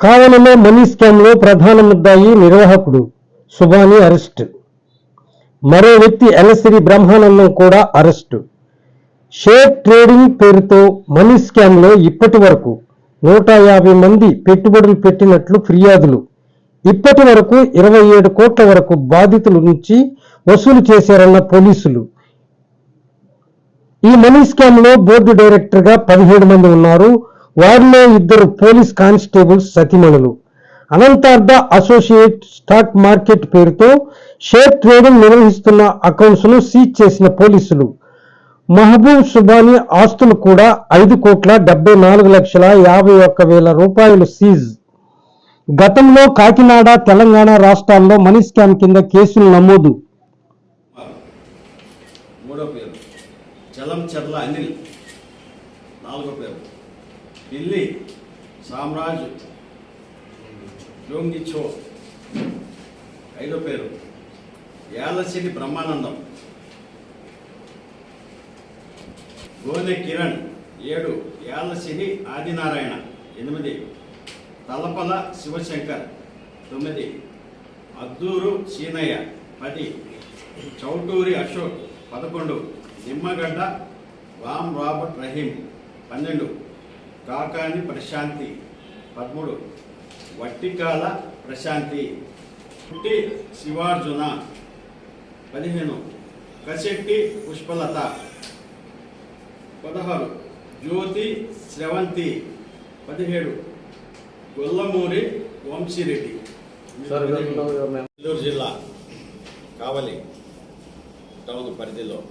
కావనమే money స్కామ్లో ప్రధాన ముద్దాయి నిర్వాహకుడు సుబాని అరెస్ట్. మరో వ్యక్తి ఎలసిరి బ్రహ్మానందం కూడా అరెస్టు. షేర్ ట్రేడింగ్ పేరుతో మనీ స్కామ్లో ఇప్పటి వరకు నూట యాభై మంది పెట్టుబడులు పెట్టినట్లు ఫిర్యాదులు. ఇప్పటి వరకు ఇరవై ఏడు కోట్ల వరకు బాధితుల నుంచి వసూలు చేశారన్న పోలీసులు. ఈ మనీ స్కామ్లో బోర్డు డైరెక్టర్గా పదిహేడు మంది ఉన్నారు. వారిలో ఇద్దరు పోలీస్ కానిస్టేబుల్స్ సతిమణులు. అనంతార్థ అసోసియేట్ స్టాక్ మార్కెట్ పేరుతో షేర్ ట్రేడింగ్ నిర్వహిస్తున్న అకౌంట్స్ను సీజ్ చేసిన పోలీసులు. మహబూబ్ సుబానీ ఆస్తులు కూడా ఐదు కోట్ల డెబ్బై నాలుగు లక్షల యాభై ఒక్క వేల రూపాయలు సీజ్. గతంలో కాకినాడ తెలంగాణ రాష్ట్రాల్లో మనీ స్కామ్ కింద కేసులు నమోదు. మూడో పేరు. చలం చర్ల అనిల్. నాలుగో పేరు. ఢిల్లీ సామ్రాజ్ జోంగిచో ఐదో పేరు యాలసిరి బ్రహ్మానందం గోనె కిరణ్ ఏడు యాలసిరి ఆదినారాయణ ఎనిమిది తలపల శివశంకర్ తొమ్మిది అద్దూరు సీనయ్య పది చౌటూరి అశోక్ పదకొండు నిమ్మగడ్డ రామ్ రాబర్ట్ రహీం పన్నెండు కాకాని ప్రశాంతి. పదమూడు. వట్టికాల ప్రశాంతి. పుట్టి శివార్జున. పదిహేను. కశెట్టి పుష్పలత. పదహారు. జ్యోతి శ్రవంతి పదిహేడు. గొల్లమూరి వంశీరెడ్డి. నెల్లూరు జిల్లా కావలి టౌన్ పరిధిలో.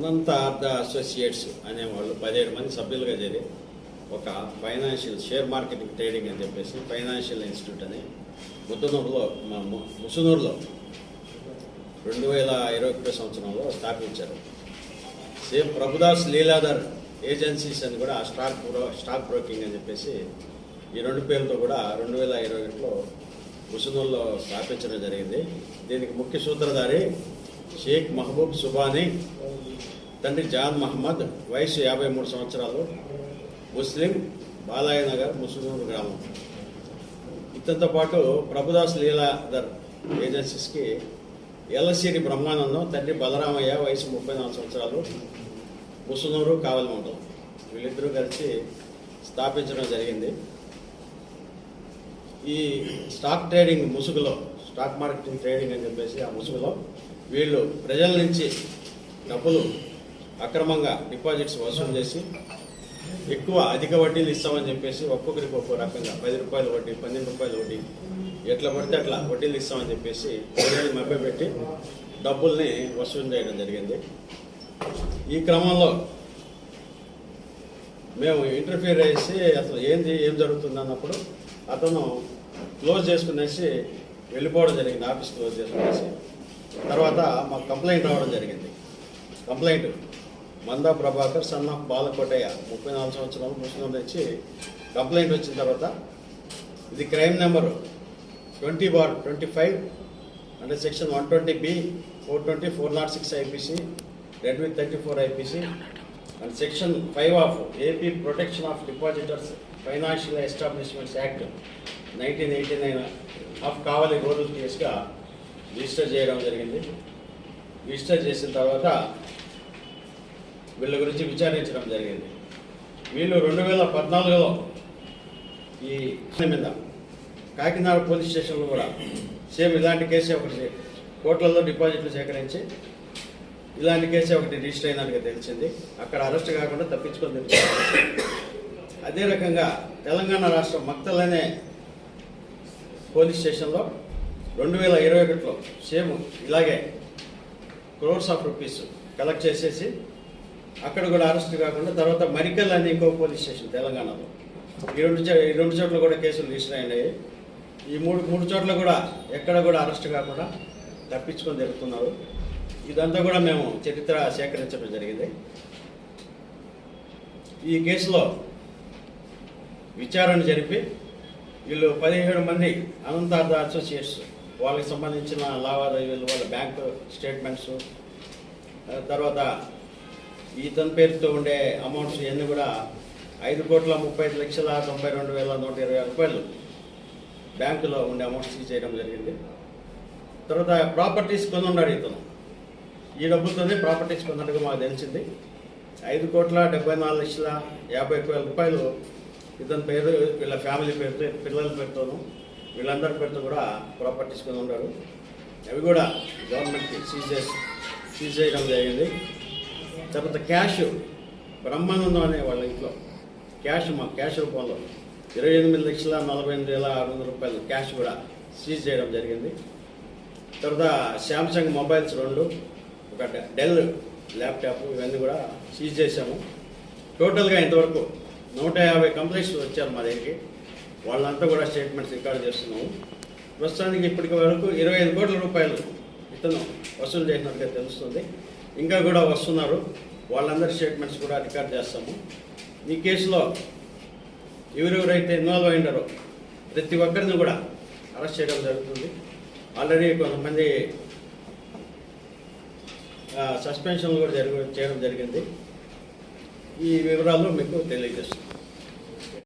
అనంత ఆర్థ అసోసియేట్స్ అనేవాళ్ళు పదిహేడు మంది సభ్యులుగా చేరి ఒక ఫైనాన్షియల్ షేర్ మార్కెటింగ్ ట్రేడింగ్ అని చెప్పేసి ఫైనాన్షియల్ ఇన్స్టిట్యూట్ అని ముద్దనూరులో ముసునూరులో రెండు వేల ఇరవై ఒకటో సంవత్సరంలో స్థాపించారు. సేమ్ ప్రభుదాస్ లీలాధర్ ఏజెన్సీస్ అని కూడా స్టాక్ బ్రో స్టాక్ బ్రోకింగ్ అని చెప్పేసి ఈ రెండు పేర్లతో కూడా రెండు వేల ఇరవై ఒకటిలో ముసునూరులో స్థాపించడం జరిగింది. దీనికి ముఖ్య సూత్రధారి షేక్ మహబూబ్ సుబానీ తండ్రి జాన్ మహమ్మద్ వయసు యాభై మూడు సంవత్సరాలు ముస్లిం బాలాయ నగర్ ముసునూరు గ్రామం. ఇతనితో పాటు ప్రభుదాస్ లీలాధర్ ఏజెన్సీస్కి ఎల్లసిరి బ్రహ్మానందం తండ్రి బలరామయ్య వయసు ముప్పై నాలుగు సంవత్సరాలు ముసునూరు కావలిమండలం వీళ్ళిద్దరూ కలిసి స్థాపించడం జరిగింది. ఈ స్టాక్ ట్రేడింగ్ ముసుగులో స్టాక్ మార్కెటింగ్ ట్రేడింగ్ అని చెప్పేసి ఆ ముసుగులో వీళ్ళు ప్రజల నుంచి డబ్బులు అక్రమంగా డిపాజిట్స్ వసూలు చేసి ఎక్కువ అధిక వడ్డీలు ఇస్తామని చెప్పేసి ఒక్కొక్కరికి ఒక్కో రకంగా పది రూపాయల వడ్డీ పన్నెండు రూపాయల వడ్డీ ఎట్లా పడితే అట్లా వడ్డీలు ఇస్తామని చెప్పేసి ప్రజలు మభ్యపెట్టి డబ్బుల్ని వసూలు చేయడం జరిగింది. ఈ క్రమంలో మేము ఇంటర్ఫియర్ చేసి అసలు ఏంది ఏం జరుగుతుంది అన్నప్పుడు అతను క్లోజ్ చేసుకునేసి వెళ్ళిపోవడం జరిగింది ఆఫీస్ క్లోజ్ చేసుకునేసి తర్వాత మాకు కంప్లైంట్ రావడం జరిగింది. Complaint Manda Prabhakar son of Balakotaiah ముప్పై నాలుగు సంవత్సరాలు ముస్లిం తెచ్చి కంప్లైంట్ వచ్చిన తర్వాత ఇది crime number twenty bar twenty five అంటే section one twenty B four twenty four nought six IPC read with thirty four IPC and section five of AP protection of depositors financial establishments act nineteen eighty nine of Kavali rural కేసుగా register చేయడం జరిగింది. Register చేసిన తర్వాత వీళ్ళ గురించి విచారించడం జరిగింది. వీళ్ళు రెండు వేల పద్నాలుగులో ఈ మీద కాకినాడ పోలీస్ స్టేషన్లో కూడా సేమ్ ఇలాంటి కేసే ఒకటి కోట్లలో డిపాజిట్లు సేకరించి ఇలాంటి కేసే ఒకటి రిజిస్టర్ అయినట్టుగా తెలిసింది. అక్కడ అరెస్ట్ కాకుండా తప్పించుకొని తెలిసింది అదే రకంగా తెలంగాణ రాష్ట్రం మక్తలనే పోలీస్ స్టేషన్లో రెండు వేల ఇరవై ఒకటిలో సేమ్ ఇలాగే క్రోర్స్ ఆఫ్ రూపీస్ కలెక్ట్ చేసేసి అక్కడ కూడా అరెస్ట్ కాకుండా తర్వాత మరికల్ అని ఇంకో పోలీస్ స్టేషన్ తెలంగాణలో. ఈ రెండు ఈ రెండు చోట్ల కూడా కేసులు రిజిస్టర్ అయినాయి. ఈ మూడు మూడు చోట్ల కూడా ఎక్కడ కూడా అరెస్ట్ కాకుండా తప్పించుకొని జరుగుతున్నారు ఇదంతా కూడా మేము చరిత్ర సేకరించడం జరిగింది. ఈ కేసులో విచారణ జరిపి వీళ్ళు పదిహేడు మంది అనంతార్థ అసోసియేట్స్ వాళ్ళకి సంబంధించిన లావాదేవీలు వాళ్ళ బ్యాంక్ స్టేట్మెంట్స్ తర్వాత ఇతని పేరుతో ఉండే అమౌంట్స్ ఇవన్నీ కూడా ఐదు కోట్ల ముప్పై ఐదు లక్షల తొంభై రెండు వేల నూట ఇరవై రూపాయలు బ్యాంకులో ఉండే అమౌంట్స్ చేయడం జరిగింది. తర్వాత ప్రాపర్టీస్ కొని ఉన్నాడు ఇతను. ఈ డబ్బులతోనే ప్రాపర్టీస్ కొన్నట్టుగా మాకు తెలిసింది. ఐదు కోట్ల డెబ్బై నాలుగు లక్షల యాభై ఒక్క వేల రూపాయలు ఇతని పేరు వీళ్ళ ఫ్యామిలీ పేరుతో పిల్లల పేరుతోనూ వీళ్ళందరి పేరుతో కూడా ప్రాపర్టీస్ కొని ఉన్నాడు అవి కూడా గవర్నమెంట్కి సీజ్ చేసి సీజ్ చేయడం జరిగింది. తర్వాత క్యాష్ బ్రహ్మానందం అనే వాళ్ళ ఇంట్లో క్యాష్ మా క్యాష్ రూపంలో ఇరవై ఎనిమిది లక్షల నలభై ఎనిమిది వేల ఆరు వందల రూపాయలు క్యాష్ కూడా సీజ్ చేయడం జరిగింది. తర్వాత శాంసంగ్ మొబైల్స్ రెండు ఒక డెల్ ల్యాప్టాప్ ఇవన్నీ కూడా సీజ్ చేశాము. టోటల్గా ఇంతవరకు నూట యాభై కంప్లైంట్స్ వచ్చారు మా దగ్గరికి. వాళ్ళంతా కూడా స్టేట్మెంట్స్ రికార్డ్ చేస్తున్నాము. ప్రస్తుతానికి ఇప్పటికి వరకు ఇరవై ఐదు కోట్ల రూపాయలు ఇతను వసూలు చేసినట్టుగా తెలుస్తుంది. ఇంకా కూడా వస్తున్నారు. వాళ్ళందరి స్టేట్మెంట్స్ కూడా రికార్డ్ చేస్తాము. ఈ కేసులో ఎవరెవరైతే ఇన్వాల్వ్ అయినారో ప్రతి ఒక్కరిని కూడా అరెస్ట్ చేయడం జరుగుతుంది. ఆల్రెడీ కొంతమంది సస్పెన్షన్లు కూడా జరుగు చేయడం జరిగింది. ఈ వివరాలు మీకు తెలియజేస్తాను